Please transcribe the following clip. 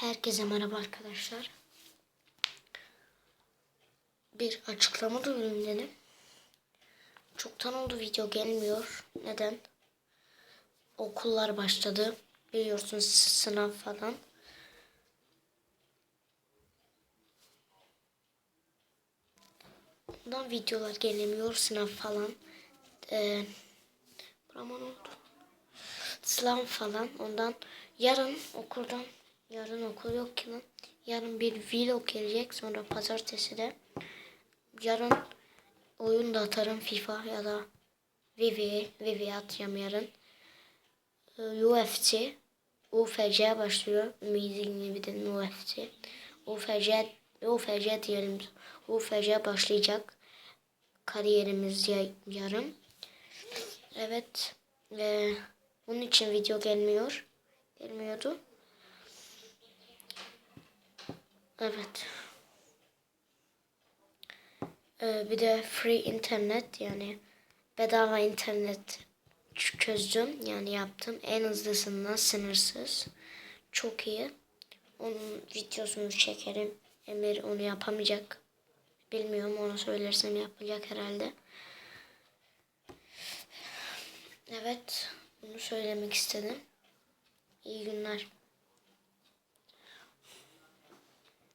Herkese merhaba arkadaşlar. Bir açıklama duyurayım dedim. Çoktan oldu video gelmiyor. Neden? Okullar başladı. Biliyorsunuz sınav falan. Ondan videolar gelemiyor. Sınav falan. Ee, burama ne oldu? Sınav falan. Ondan yarın okuldan yarın okul yok ki. Yarın bir vlog gelecek. Sonra pazartesi de yarın oyun da atarım FIFA ya da Vivi. Vivi atacağım yarın. Ee, UFC UFC başlıyor. Amazing Vivi'den UFC. UFC UFC diyelim. UFC başlayacak. Kariyerimiz ya- yarın. Evet. Ee, bunun için video gelmiyor. Gelmiyordu. Evet. Ee, bir de free internet yani bedava internet çözdüm yani yaptım. En hızlısından sınırsız. Çok iyi. Onun videosunu çekerim. Emir onu yapamayacak. Bilmiyorum onu söylersem yapacak herhalde. Evet. Bunu söylemek istedim. İyi günler.